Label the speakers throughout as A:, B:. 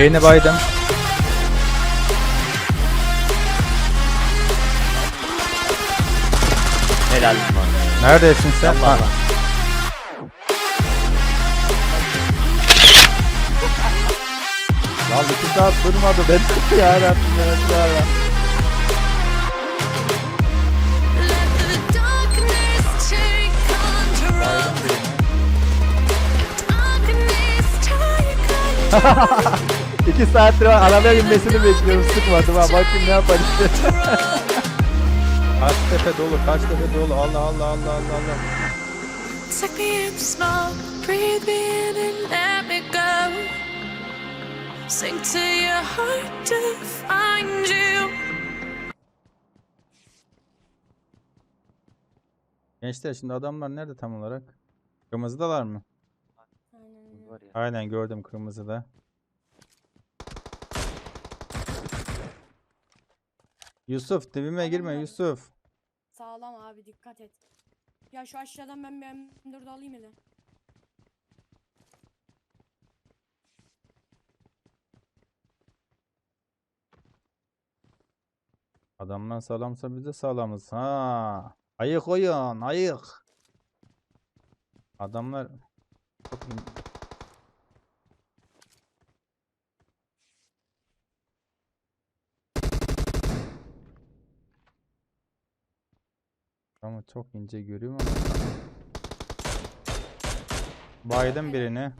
A: Diğerini baydım.
B: Helal bana.
A: Neredesin sen?
B: Allah
A: Ha,
B: Allah.
A: Lan iki saat durmadı ben ya Rabbim ya Rabbim.
C: Let the darkness take control.
A: Baydım birini. İki saattir arabaya binmesini bekliyorum sıkmadım ha bakayım ne yapar işte. kaç tepe dolu kaç tepe dolu Allah Allah Allah Allah Allah.
C: Take me in the smoke, breathe me in and let me go. Sink to your heart to find you.
A: Gençler şimdi adamlar nerede tam olarak? Kırmızıdalar mı?
B: Var ya.
A: Aynen gördüm kırmızıda. Yusuf dibime girme
D: Tamam.
A: Yusuf.
D: Sağlam abi dikkat et. Ya şu aşağıdan ben bir M4 alayım hele.
A: Adamlar sağlamsa biz de sağlamız. Ha. Ayık oyun, ayık. Adamlar çok in- Ama çok ince görüyorum ama. Baydım birini.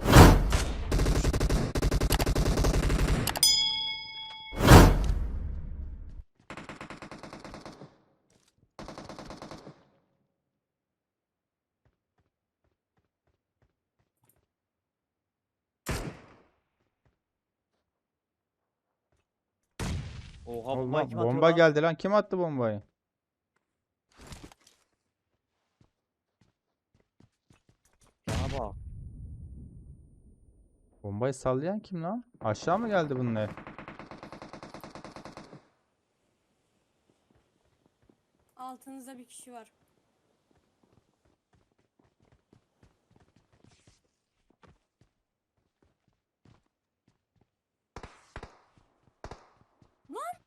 B: Oha
A: Allah,
B: bomba
A: geldi lan. Kim attı bombayı?
B: Cana bak.
A: Bombayı sallayan kim lan? Aşağı mı geldi bunlar?
D: Altınızda bir kişi var. Lan!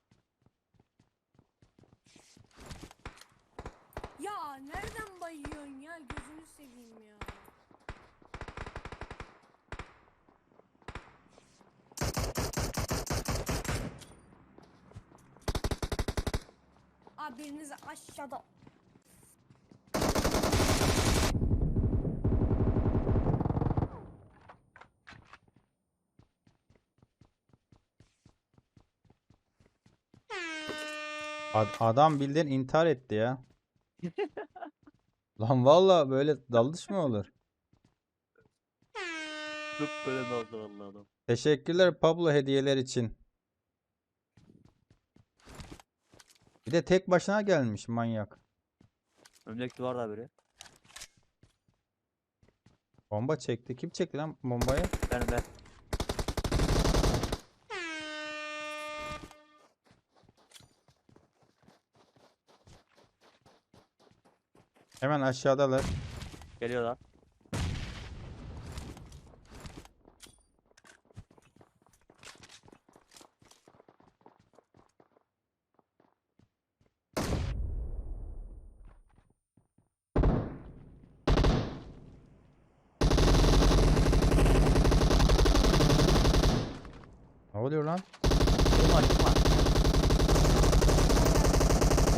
D: Ya nereden bayıyorsun ya? Gözünü seveyim. Abi biriniz aşağıda.
A: Ad- adam bildiğin intihar etti ya. Lan valla böyle dalış mı olur?
B: Böyle adam.
A: Teşekkürler Pablo hediyeler için. Bir de tek başına gelmiş manyak.
B: Ömlek duvarda biri.
A: Bomba çekti. Kim çekti lan bombayı?
B: Ben ben.
A: Hemen aşağıdalar.
B: Geliyorlar.
A: Ne oluyor lan?
B: Çıkma çıkma.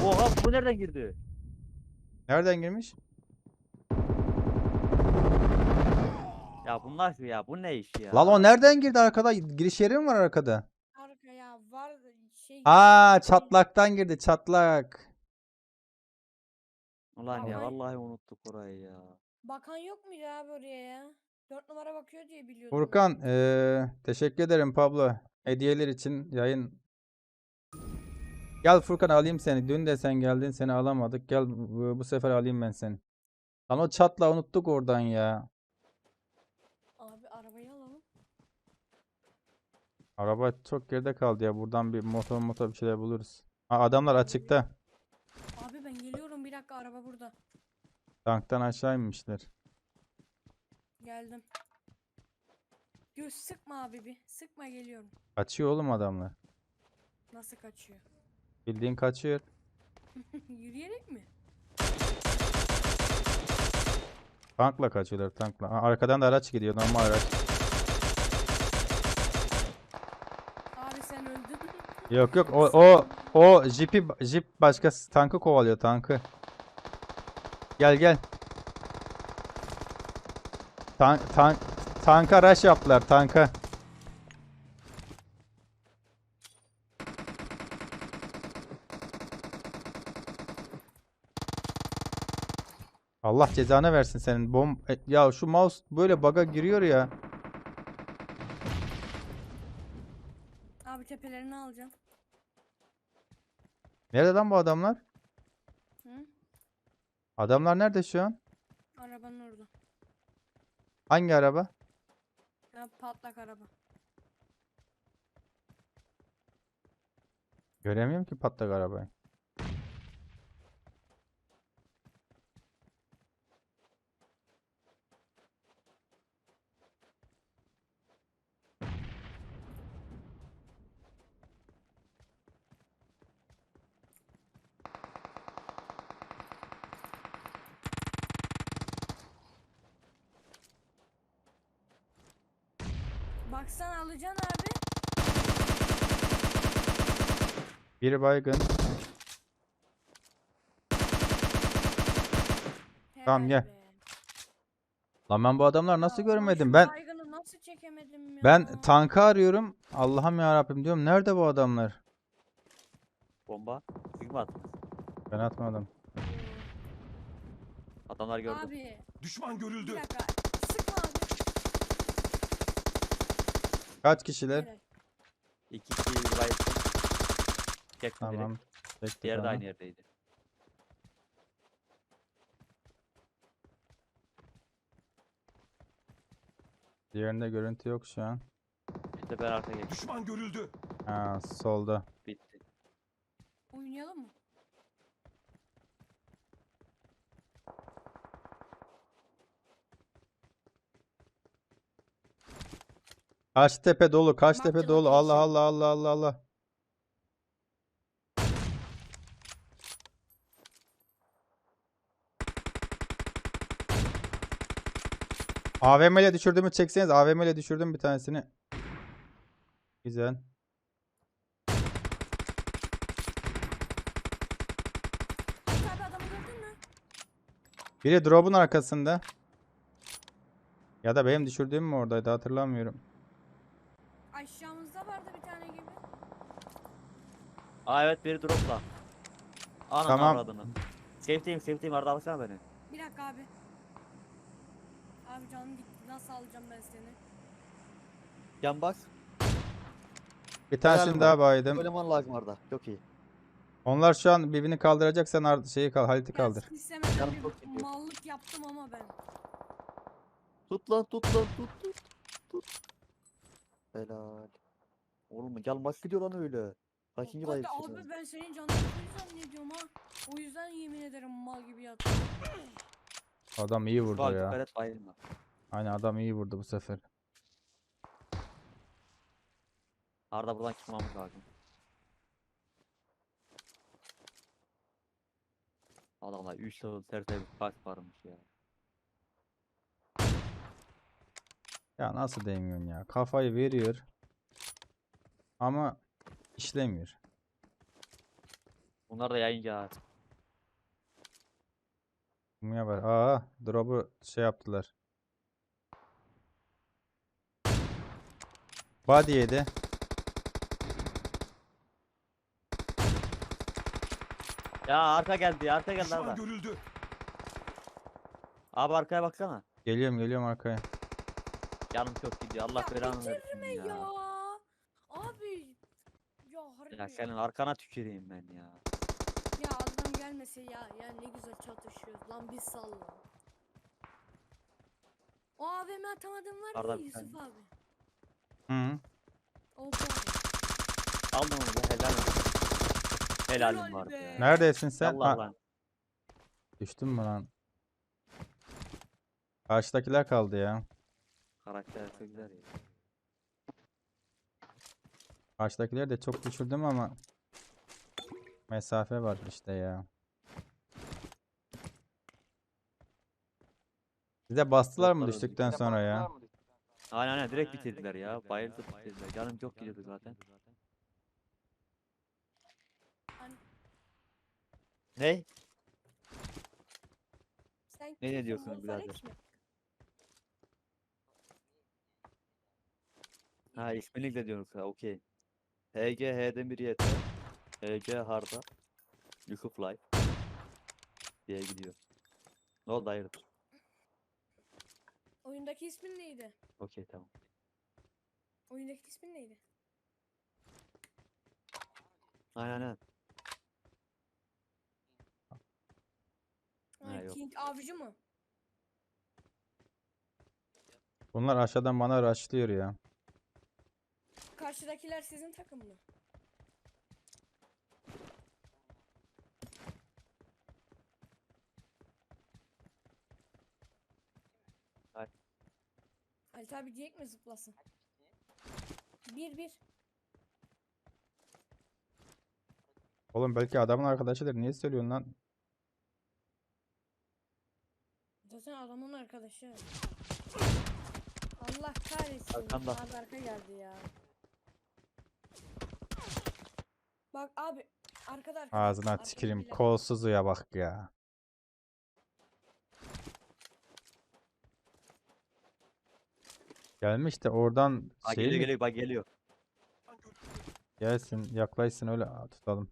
B: Oha bu nereden girdi?
A: Nereden girmiş?
B: Ya bunlar şu ya bu ne iş ya?
A: Lan o nereden girdi arkada? Giriş yeri mi var arkada?
D: Arkaya var şey.
A: Aa çatlaktan girdi çatlak.
B: Ulan ya
D: Vallahi-
B: vallahi unuttuk orayı ya.
D: Bakan yok muydu abi oraya ya? Dört numara bakıyor diye biliyordum.
A: Furkan eee, teşekkür ederim Pablo. Hediyeler için yayın. Gel Furkan alayım seni. Dün de sen geldin seni alamadık. Gel bu, bu sefer alayım ben seni. Lan o çatla unuttuk oradan ya.
D: Abi arabayı alalım.
A: Araba çok geride kaldı ya. Buradan bir motor motor bir şeyler buluruz. Ha, adamlar açıkta.
D: Abi ben geliyorum bir dakika araba burada.
A: Tanktan aşağı inmişler.
D: Geldim. Göz sıkma abi bir. Sıkma geliyorum.
A: Kaçıyor oğlum adamlar.
D: Nasıl kaçıyor?
A: Bildiğin kaçıyor.
D: Yürüyerek mi?
A: Tankla kaçıyorlar tankla. Aa, arkadan da araç gidiyor normal araç.
D: Abi sen öldün.
A: Yok yok o o o jipi jip başka tankı kovalıyor tankı. Gel gel. Tank tank tanka rush yaptılar tanka. Allah cezanı versin senin bom e, ya şu mouse böyle bug'a giriyor ya.
D: Abi tepelerini alacağım.
A: Nerede lan bu adamlar?
D: Hı?
A: Adamlar nerede şu an?
D: Arabanın orada.
A: Hangi araba?
D: Ya patlak araba.
A: Göremiyorum ki patlak arabayı.
D: Baksana alacaksın abi.
A: Biri baygın. Tamam, gel.
D: be.
A: Lan ben bu adamlar nasıl
D: Ya
A: görmedim?
D: şu
A: Ben
D: baygını nasıl çekemedim ya?
A: ben tankı arıyorum. Allah'ım ya Rabbim diyorum. Nerede bu adamlar?
B: Bomba. Mi attınız?
A: Ben atmadım.
B: Adamlar gördüm.
D: Abi
E: Düşman
D: bir
E: görüldü.
D: dakika. Sıkma abi.
A: Kaç kişiler?
B: İki kişi bayıldım. Çektim
A: Tamam.
B: direkt.
A: Çektik
B: Diğeri de
A: onu.
B: aynı yerdeydi.
A: Diğerinde görüntü yok şu an.
B: İşte ben arkaya geçtim.
E: Düşman görüldü.
A: Ha solda.
B: Bitti.
D: Oynayalım mı?
A: Kaç tepe dolu, kaç tepe dolu. Allah. Allah Allah Allah Allah. AVM ile düşürdüğümü çekseniz AVM ile düşürdüm bir tanesini. Güzel. Biri drop'un arkasında. Ya da benim düşürdüğüm mü oradaydı hatırlamıyorum.
D: Aşağımızda vardı bir tane gibi.
B: Aa evet biri dropla. Ananı
A: Tamam.
B: avradını. Safe'deyim safe'deyim Arda alsana beni.
D: Bir dakika abi. Abi canım gitti. Nasıl alacağım ben seni?
F: Can bas.
A: Bir tanesini
F: Helal
A: daha baydım.
F: Eleman lazım Arda. Çok iyi.
A: Onlar şu an birbirini kaldıracak sen ar- şeyi kal Halit'i
D: Ben
A: kaldır.
D: istemeden
F: Canım
D: bir
F: çok çekiyor.
D: mallık yaptım ama ben.
F: Tut lan tut lan tut tut. Tut. Helal. Oğlum can bas gidiyor lan öyle. Kaçıncı
D: Hakikaten
F: bayılışın?
D: Abi ben senin canını zannediyorum ha. O yüzden yemin ederim mal gibi yattım.
A: Adam iyi vurdu
B: Bak
A: ya.
B: et bayılma.
A: Aynen adam iyi vurdu bu sefer.
B: Arda buradan çıkmamız lazım. Adamlar 3 level tertemiz kaç varmış ya.
A: Ya nasıl değmiyorsun ya? Kafayı veriyor. Ama işlemiyor.
B: Bunlar da yayınca
A: Kumya var. Aa, drop'u şey yaptılar. Body yedi.
B: Ya arka geldi arka geldi
E: Düşman
B: Arda.
E: görüldü.
B: Abi arkaya baksana.
A: Geliyorum geliyorum arkaya.
B: Canım çok gidiyor Allah belanı versin
D: ya.
B: ya.
D: Ya
B: senin arkana tüküreyim ben ya.
D: Ya adam gelmese ya. Ya ne güzel çatışıyoruz. Lan biz salla. O AVM atamadın var
B: Arda
D: ya
B: bir
D: Yusuf abi.
A: Hı.
D: O bu abi.
B: Aldım onu be helal olsun. Helalim
D: Helal
B: var
D: be.
B: ya.
A: Neredesin sen?
B: Allah
A: Ha,
B: lan.
A: düştün mü lan? Karşıdakiler kaldı ya.
B: Karakter çok güzel ya.
A: Karşıdakileri de çok düşürdüm ama mesafe var işte ya. Bize bastılar mı düştükten sonra ya?
F: Aynen aynen direkt bitirdiler ya. Bayıldı bitirdiler. Canım çok gidiyordu zaten. Ne?
D: Sen
F: Ne ne
D: kimsin,
F: diyorsun
D: Wolf
F: birader? Ha ismini de diyoruz ha okey. HG H'den bir YT. HG Harda. Yusuf Life. Diye gidiyor. Ne oldu hayırdır?
D: Oyundaki ismin neydi?
F: Okey tamam.
D: Oyundaki ismin neydi?
F: Aynen aynen.
D: Ha,
F: yok.
D: King Avcı mı?
A: Bunlar aşağıdan bana rushlıyor ya.
D: Karşıdakiler sizin takım mı?
F: Hayır.
D: Halit abi diyek mi zıplasın? Bir bir.
A: Oğlum belki adamın arkadaşıdır. Niye söylüyorsun lan?
D: Zaten adamın arkadaşı. Allah kahretsin.
F: Arkanda.
D: Abi arka geldi ya. Bak abi arkada arkada.
A: Ağzına
D: arkada
A: tüküreyim.
D: bile.
A: Kolsuzuya bak ya. Gelmiş de oradan
F: Ha
A: şey
F: geliyor
A: mi?
F: geliyor bak geliyor.
A: Gelsin yaklaşsın öyle tutalım.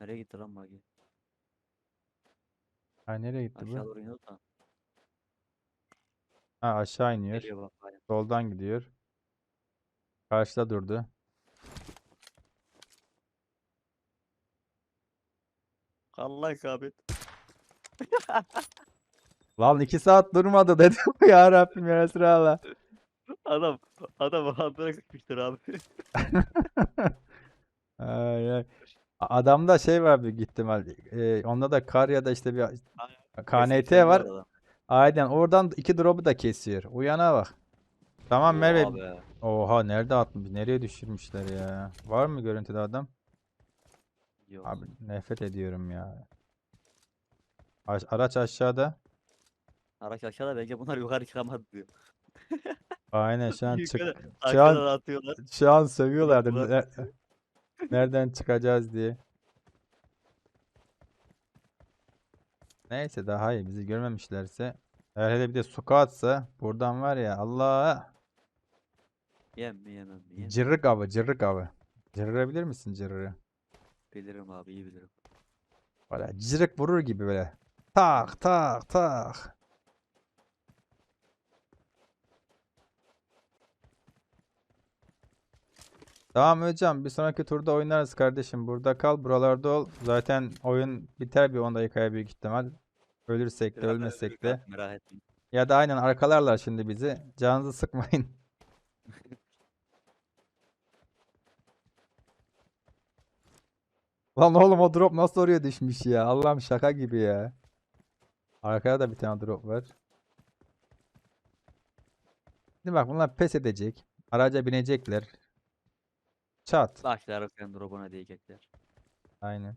F: Nereye gitti lan Magi?
A: Ha nereye gitti
F: Aşağı
A: bu?
F: doğru iniyor da.
A: Ha aşağı iniyor.
F: Geliyor bak. aynen.
A: Soldan gidiyor. Karşıda durdu.
F: Allah isabet.
A: Lan iki saat durmadı dedim ya Rabbim ya Resulallah.
F: Adam adam adına sıkmıştır abi.
A: Ay, ay. Adamda şey var büyük ihtimal. Ee, onda da kar ya da işte bir KNT var.
F: arada.
A: Aynen oradan iki drop'u da kesiyor. Uyana bak. Tamam Merve.
F: Oha
A: nerede atmış? Nereye düşürmüşler ya? Var mı görüntüde adam?
F: Yok.
A: Abi nefret ediyorum ya. Aş- araç aşağıda.
F: Araç aşağıda bence bunlar yukarı çıkamadı diyor.
A: Aynen şu an çık şu an
F: atıyorlar.
A: şu an sövüyorlardı. Ne- Nereden çıkacağız diye. Neyse daha iyi bizi görmemişlerse. Eğer hele bir de suka atsa buradan var ya Allah
F: Yem mi yemem mi? Yem.
A: cırrık avı cırrık avı. Cırrırabilir misin cırrırı?
F: Bilirim abi iyi bilirim.
A: Böyle cırık vurur gibi böyle. Tak tak tak. Tamam hocam bir sonraki turda oynarız kardeşim. Burada kal buralarda ol. Zaten oyun biter bir 10 dakikaya büyük ihtimal. Ölürsek de ölmesek de.
F: dilerim, Merak etmeyin.
A: Ya da aynen arkalarlar şimdi bizi. Canınızı sıkmayın. Lan oğlum o drop nasıl oraya düşmüş ya? Allah'ım şaka gibi ya. Arkada da bir tane drop var. Şimdi bak bunlar pes edecek. Araca binecekler. Çat.
F: Başlar sen drop'una diyecekler.
A: Aynen.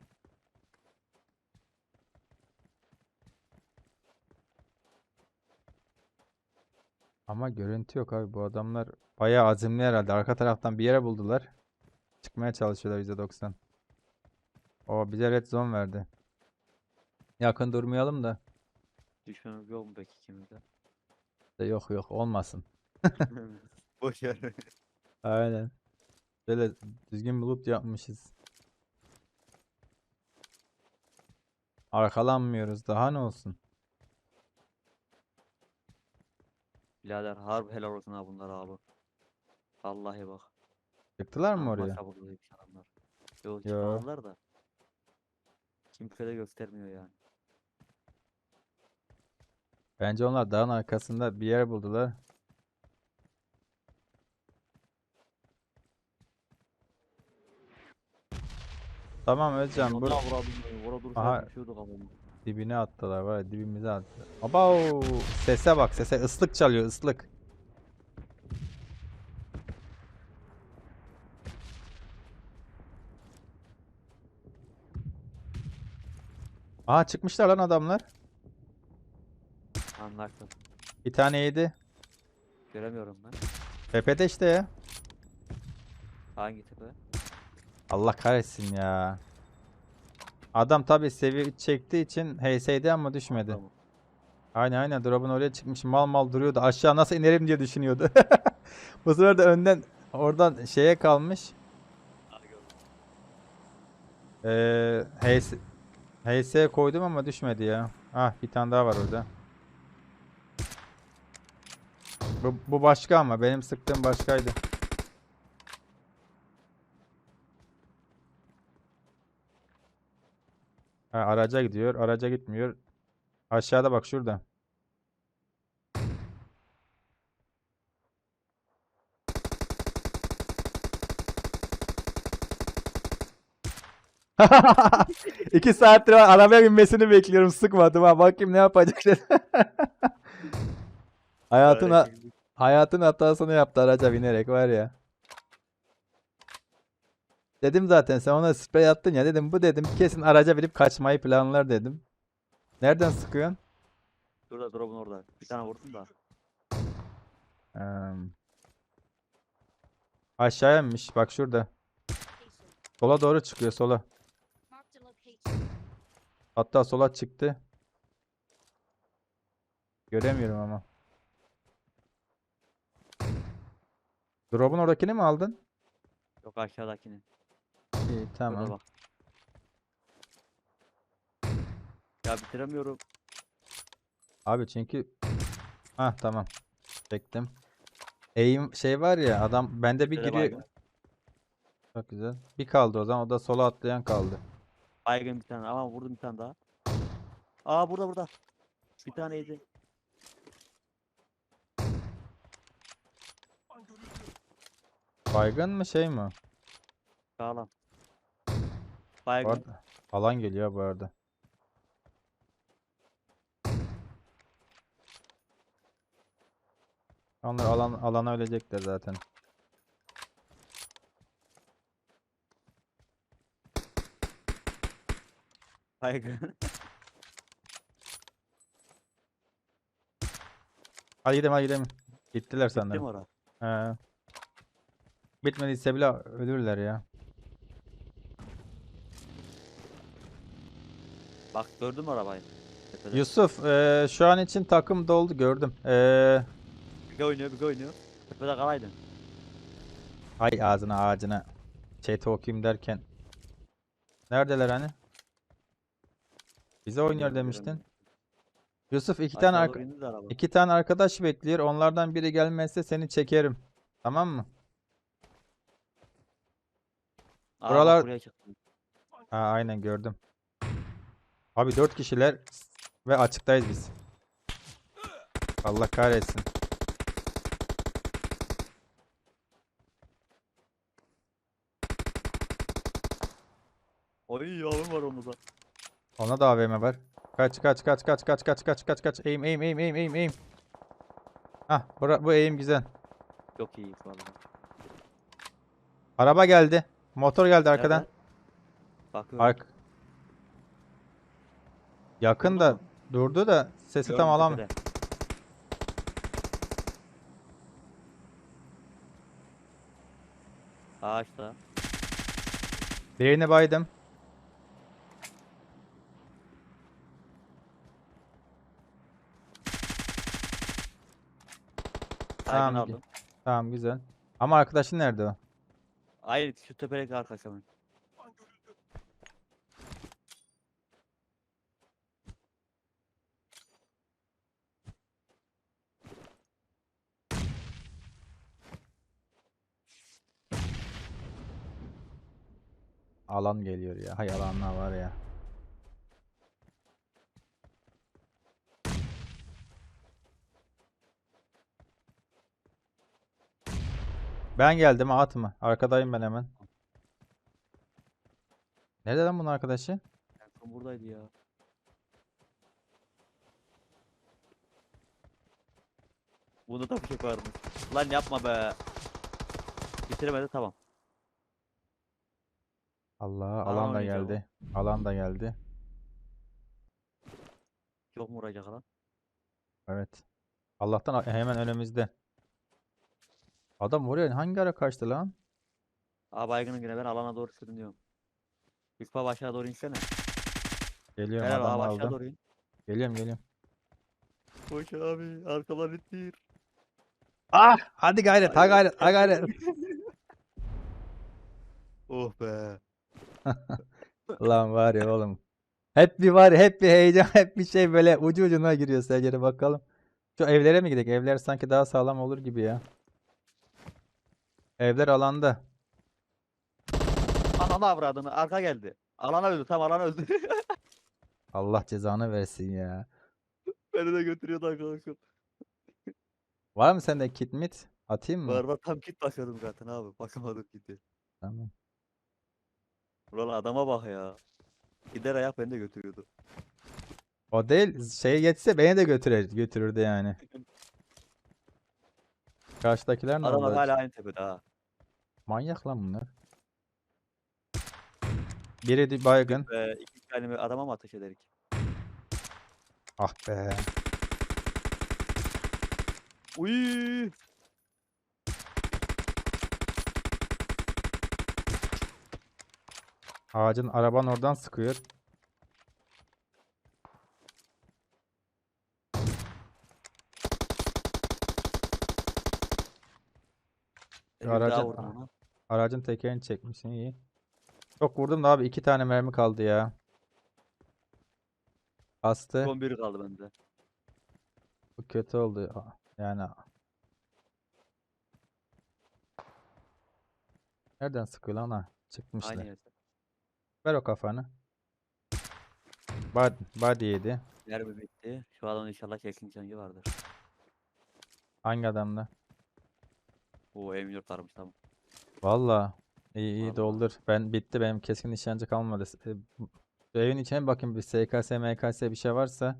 A: Ama görüntü yok abi. Bu adamlar bayağı azimli herhalde. Arka taraftan bir yere buldular. Çıkmaya çalışıyorlar %90. O bize red zone verdi. Yakın durmayalım da.
F: Düşmemiz yok mu peki ikimizde?
A: De Yok yok olmasın.
F: Boş ver.
A: Aynen. Böyle düzgün bir loot yapmışız. Arkalanmıyoruz. Daha ne olsun?
F: Birader harbi helal olsun ha bunlar abi. Vallahi bak.
A: Çıktılar mı oraya?
F: adamlar. Yok
A: Yo.
F: çıkmadılar da. Kimse de göstermiyor yani.
A: Bence onlar dağın arkasında bir yer buldular. Tamam Özcan
F: Ona
A: bur Aha.
F: dursa düşüyorduk ama.
A: dibine attılar var ya dibimize attı. Aba sese bak sese ıslık çalıyor ıslık. Aa çıkmışlar lan adamlar.
F: Anlarsın.
A: Bir tane yedi.
F: Göremiyorum ben.
A: Tepede işte ya.
F: Hangi tepe?
A: Allah kahretsin ya. Adam tabi seviye çektiği için HS'ydi ama düşmedi.
F: Tamam.
A: Aynen aynen drop'un oraya çıkmış mal mal duruyordu. Aşağı nasıl inerim diye düşünüyordu. Bu sefer de önden oradan şeye kalmış. Ee, HS, HS koydum ama düşmedi ya. Ah bir tane daha var orada. Bu, bu başka ama benim sıktığım başkaydı. Ha, araca gidiyor. Araca gitmiyor. Aşağıda bak şurada. İki saattir arabaya binmesini bekliyorum. Sıkmadım ha. Bakayım ne yapacak dedi. Hayatın, ha- hayatın hatasını yaptı araca binerek var ya. Dedim zaten sen ona sprey attın ya dedim bu dedim kesin araca binip kaçmayı planlar dedim. Nereden sıkıyorsun?
F: Şurada drop'un orada. Bir tane vurdum da.
A: Eee, aşağıya inmiş bak şurada. Sola doğru çıkıyor sola. Hatta sola çıktı. Göremiyorum ama. Drop'un oradakini mi aldın?
F: Yok aşağıdakini.
A: İyi tamam.
F: bak. Ya bitiremiyorum.
A: Abi çünkü ha tamam. Çektim. Eğim şey var ya adam bende bir
F: Şöyle
A: giriyor.
F: baygın.
A: Çok güzel. Bir kaldı o zaman o da sola atlayan kaldı.
F: Baygın bir tane ama vurdum bir tane daha. Aa burada burada. Bir taneydi.
A: Baygın mı şey mi?
F: Sağlam. Baygın.
A: alan geliyor bu arada. Onlar alan alana ölecekler zaten.
F: Baygın.
A: Hadi gidelim hadi gidelim. Gittiler
F: Bitti mi
A: sanırım.
F: ora?
A: He. Bitmediyse bile ölürler ya.
F: Bak gördün mü arabayı? Tepede.
A: Yusuf eee, şu an için takım doldu gördüm. Eee
F: Bir oynuyor bir oynuyor. Tepede kalaydın.
A: Hay ağzına ağacına. Chat'i okuyayım derken. Neredeler hani? Bize oynuyor demiştin. Yusuf iki tane arka- iki tane arkadaş bekliyor. Onlardan biri gelmezse seni çekerim. Tamam mı?
F: Aa,
A: buralar-
F: buraya
A: aynen gördüm. Abi dört kişiler ve açıktayız biz. Allah kahretsin.
F: Oy yavrum var onda da.
A: Ona da AVM var. Kaç kaç kaç kaç kaç kaç kaç kaç kaç. Aim aim aim aim aim aim. Hah bura, bu aim güzel.
F: Çok iyi anda.
A: Araba geldi. Motor geldi arkadan.
F: Bakıyorum.
A: Ark. Yakın
F: Durdu
A: da durdu da sesi tam
F: Gördüm
A: alamıyorum.
F: tepede. Ağaçta.
A: Birini baydım.
F: Tamam.
A: Tamam,
F: aldım.
A: Tamam güzel. Ama arkadaşın nerede o?
F: Hayır şu tepedeki arkadaşımın.
A: Alan geliyor ya. Hay alanlar var ya. Ben geldim at mı? Arkadayım ben hemen. Nerede lan bunun arkadaşı?
F: Son buradaydı ya. Bunda da bir şey varmış. Lan yapma be. Bitiremedi tamam.
A: Allah
F: Alan
A: alan da
F: oynayacak
A: geldi. Alan da geldi.
F: yok mu vuracak lan?
A: Evet. Allah'tan hemen önümüzde. Adam oraya hangi ara kaçtı lan?
F: Aa baygının yine ben alana doğru sürünüyorum. Yusuf abi aşağı doğru insene.
A: Geliyorum
F: Helal
A: adam
F: abi aşağı
A: aldı.
F: doğru in.
A: Geliyorum geliyorum.
F: Koş abi arkadan ittir.
A: Ah! Hadi gayret, ha gayret, ha gayret.
F: Oh be.
A: Lan var ya oğlum. Hep bir var ya, hep bir heyecan, hep bir şey böyle ucu ucuna giriyor Sergen'e bakalım. Şu evlere mi gidelim? Evler sanki daha sağlam olur gibi ya. Evler alanda.
F: Ananı avradını arka geldi. Alana öldü tam alana öldü.
A: Allah cezanı versin ya.
F: Beni de götürüyordu arkadaşım.
A: Var mı sende kit mit? Atayım mı?
F: Var var tam kit bakıyordum zaten abi. Bakamadım kiti.
A: Tamam.
F: Ulan adama bak ya. Gider ayak beni de götürüyordu.
A: O değil, şey geçse beni de götürür, götürürdü yani. Karşıdakiler ne
F: Adamlar
A: oldu?
F: hala aynı tepede ha.
A: Manyak lan bunlar. Biri di- baygın.
F: Ee, iki tane adama mı ateş ederik?
A: Ah be.
F: Uy.
A: Ağacın araban oradan sıkıyor.
F: Daha
A: aracın- tekerini çekmişsin iyi. Çok vurdum da abi iki tane mermi kaldı ya. Bastı.
F: Son biri kaldı bende.
A: Bu kötü oldu. Yani Nereden sıkıyor lan ha? Çıkmışlar. Ver o kafanı. Body, body yedi.
F: Mermi bitti. Şu adamın inşallah kesin canı vardır.
A: Hangi adamda?
F: Oo M4 varmış tamam.
A: Valla. İyi iyi
F: Vallahi.
A: doldur. Ben bitti benim keskin nişancı kalmadı. E, bu- evin içine bir bakayım bir SKS MKS bir şey varsa.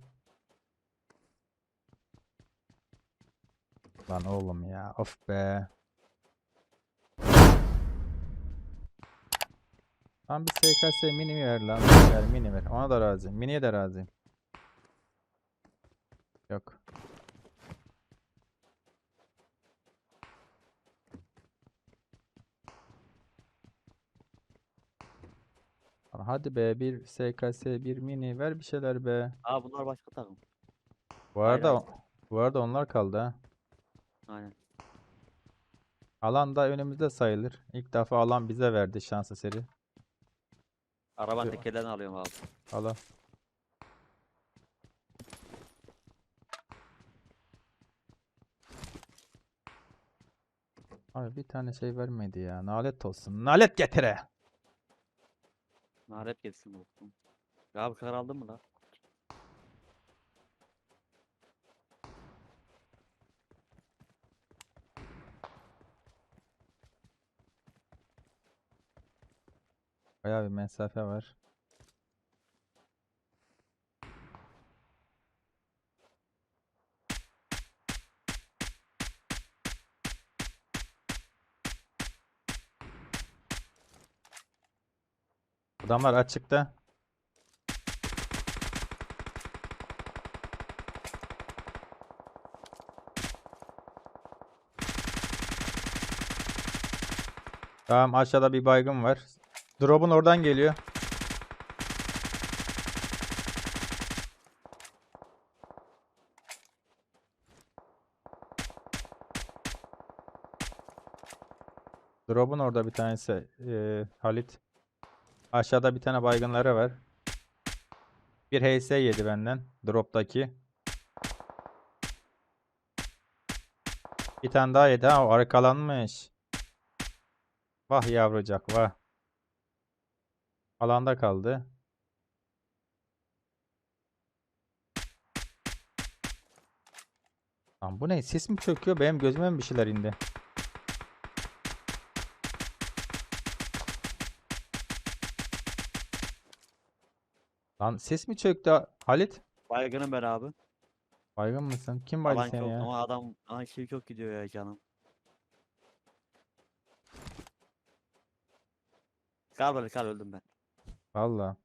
A: Lan oğlum ya. Of be. Lan bir SKS mini ver lan. Ver mini ver. Ona da razıyım. Miniye de razıyım. Yok. Hadi be bir SKS bir mini ver bir şeyler be.
F: Aa bunlar başka takım.
A: Bu arada bu arada onlar kaldı ha.
F: Aynen.
A: Alan da önümüzde sayılır. İlk defa alan bize verdi şans eseri.
F: Arabanın
A: Yo.
F: tekerlerini alıyorum abi.
A: Alan. Abi bir tane şey vermedi ya. Nalet olsun. Nalet getire.
F: Naret geçsin bu. Ya abi kar aldın mı lan?
A: Bayağı bir mesafe var. Adamlar açıkta. Tamam aşağıda bir baygın var. Drop'un oradan geliyor. Drop'un orada bir tanesi eee, Halit. Aşağıda bir tane baygınları var. Bir HS yedi benden. Drop'taki. Bir tane daha yedi. Ha o arkalanmış. Vah yavrucak vah. Alanda kaldı. Lan bu ne? Sis mi çöküyor? Benim gözüme mi bir şeyler indi? Lan ses mi çöktü Halit?
F: Baygınım ben abi.
A: Baygın mısın? Kim baydı
F: Alan
A: seni
F: çok
A: ya?
F: ama adam alan şey çok gidiyor ya canım. Kal böyle kal öldüm ben.
A: Valla.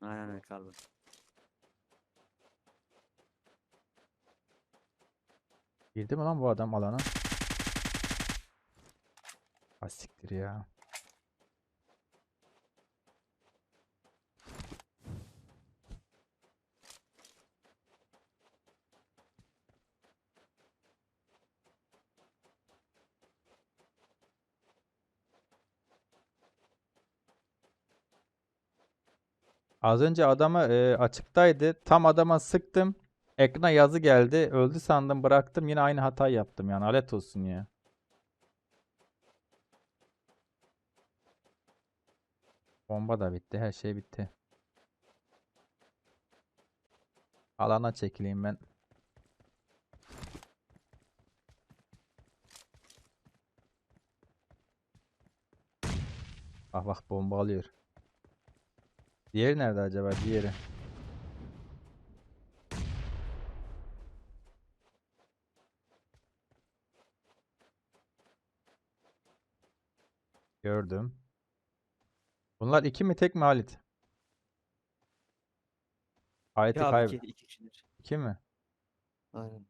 F: Aynen öyle kal.
A: Girdi mi lan bu adam alana? Asiktir ya. Az önce adama e, açıktaydı. Tam adama sıktım. Ekrana yazı geldi. Öldü sandım bıraktım. Yine aynı hatayı yaptım yani. Alet olsun ya. Bomba da bitti. Her şey bitti. Alana çekileyim ben. Bak bak bomba alıyor. Diğeri nerede acaba? Diğeri. Gördüm. Bunlar iki mi tek mi Halit? Halit'i
F: Ya abi
A: kayb...
F: iki, iki kişidir.
A: İki mi?
F: Aynen.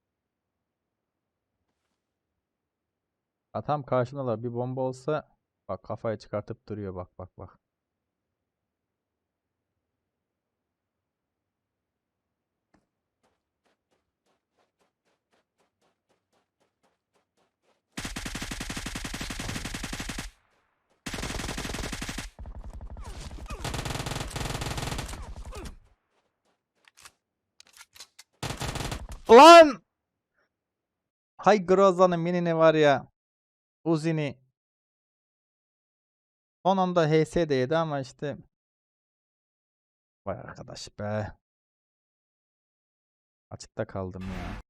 A: Ha, tam karşındalar. Bir bomba olsa bak kafayı çıkartıp duruyor bak bak bak. Lan! Hay Groza'nın minini var ya. Uzi'ni. Son anda HS ama işte. Vay arkadaş be. Açıkta kaldım ya.